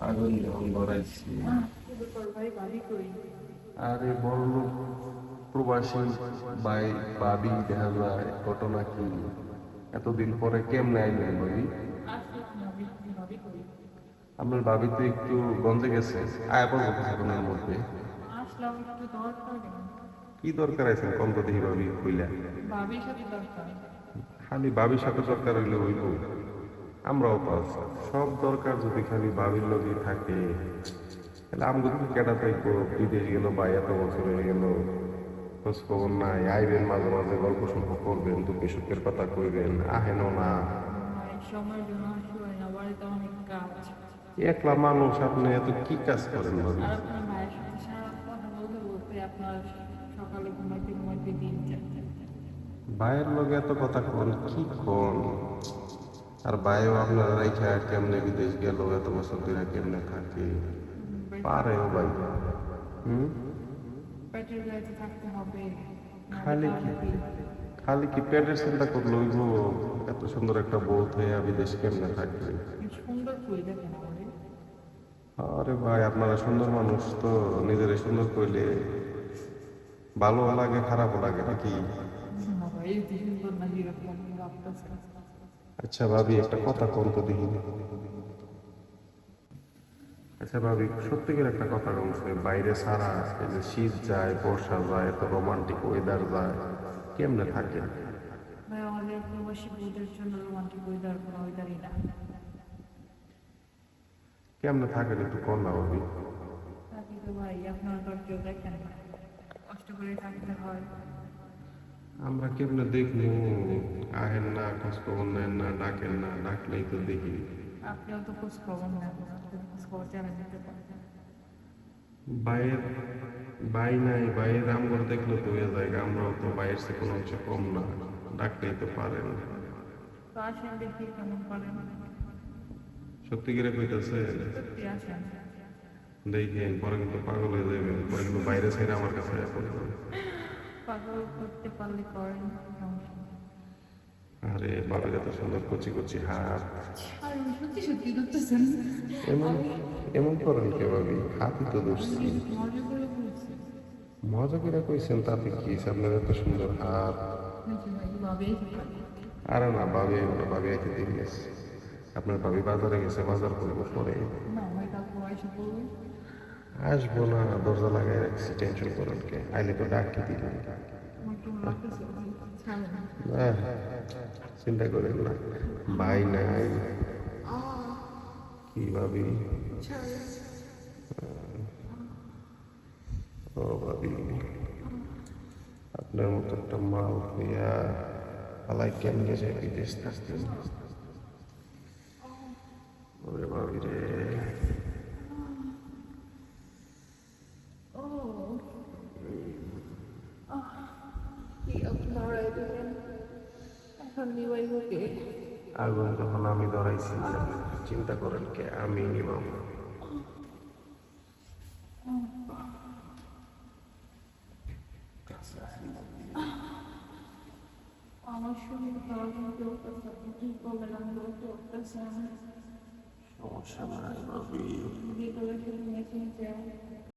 আগুন যখন ধরাইছি আরে বড় প্রবাসী ভাই ভাবি দেখা যায় ঘটনা কি? এতদিন পরে কেমনে আইলেন ভাবি? আপনার ভাবি তো একটু গন্ধে গেছে। আয়া পড়ব কিছুক্ষণের মধ্যে। কি দরকার আছে কম দেখি ভাবি কইলা। খালি ভাবির সাথে দরকার হইলে হইব। আমরাও পাস সব দরকার যদি খালি ভাবির লোকই থাকে। তাহলে তো কেটা থাকব? বিদেশ গেল বা এত বছর হয়ে গেল। খোঁজ খবর নাই। আইবেন মাঝে মাঝে গল্প সল্প করবেন দুঃখে সুখের কথা কইবেন। আহেনও না। একলা মানুষ আপনি এত কি কাজ করেন ভাবি? ভাইয়ের লগে এত কথা কন কি কন? আর ভাইও আপনার রাইখা কেমনে বিদেশ গেল এত বছর ধরে কেমনে থাকে? পারেও ভাই। হুম? খালি কি? খালি কি পেটের চিন্তা করল ওই গো, এত সুন্দর একটা বউ হয়ে বিদেশ কেমনে থাকবে? আরে ভাই আপনারা সুন্দর মানুষ তো নিজের সুন্দর করলে ভালো লাগে খারাপও লাগে নাকি? আচ্ছা ভাবি একটা কথা কম তো দেখি। আচ্ছা ভাবি সত্যিকার একটা কথা বলছে বাইরে সারা এই যে শীত যায় বর্ষা যায় এত রোমান্টিক ওয়েদার যায় কেমনে থাকে? ভাই আমাদের প্রবাসী বউদের জন্য রোমান্টিক ওয়েদার কোনো ওয়েদারই না। কেমনে থাকেন একটু কম না ভাবি। থাকি তো ভাই আপনার কেউ দেখেন কষ্ট করে থাকতে হয়। আমরা কেমনে দেখব? আহেন না খোঁজ খবর নেন না ডাকেন না ডাকলেই তো দেখি। আপনিও তো খোঁজ খবর নেন খোঁজ খবর জানা বাইয়ের বাই নাই বাইয়ের আমগর দেখলে তো হয়ে যায় আমরাও তো বাইরের সে কোনো অংশ কম না ডাকলেই তো পারেন। সত্যি করে কইতেছে? দেখেন পরে কিন্তু পাগল হয়ে যাবেন পরে কিন্তু বাইরে ছেড়ে আমার কাছে পড়বেন পাগল করতে পারলে করেন আরে বাবার এত সুন্দর কচি কচি হাত। সত্যি সত্যি ধরতেছেন এমন এমন করেন কে ভাবি? হাতই তো ধরছি মজা করে কইছেন তাতে কি আপনার এত সুন্দর হাত। আরে না ভাবি ওটা ভাবি আইতে দেরি আছে আপনার ভাবি বাজারে গেছে বাজার করব পরে। না আসব না, দরজা লাগাই রাখছি টেনশন করেন কে। আইলে তো ডাকি দিল না, চিন্তা করেন না। ভাই নাই। কি ভাবি? ও ভাবি, আপনার মতো একটা মাল হইয়া পালাই কেমনে যায় বিদেশ থাকতে ওরে ভাবি রে ও কি আপনারা দিলেন এখন নিবাই হোকে আগুন যখন আমি ধরাইছি, চিন্তা করেন কে? আমি নিবাম আমার শরীর খারাপ হতে আপনি কি আমি উঠতেছে আমি সমস্যা নাই, ভাবি। ভিতরে শুধু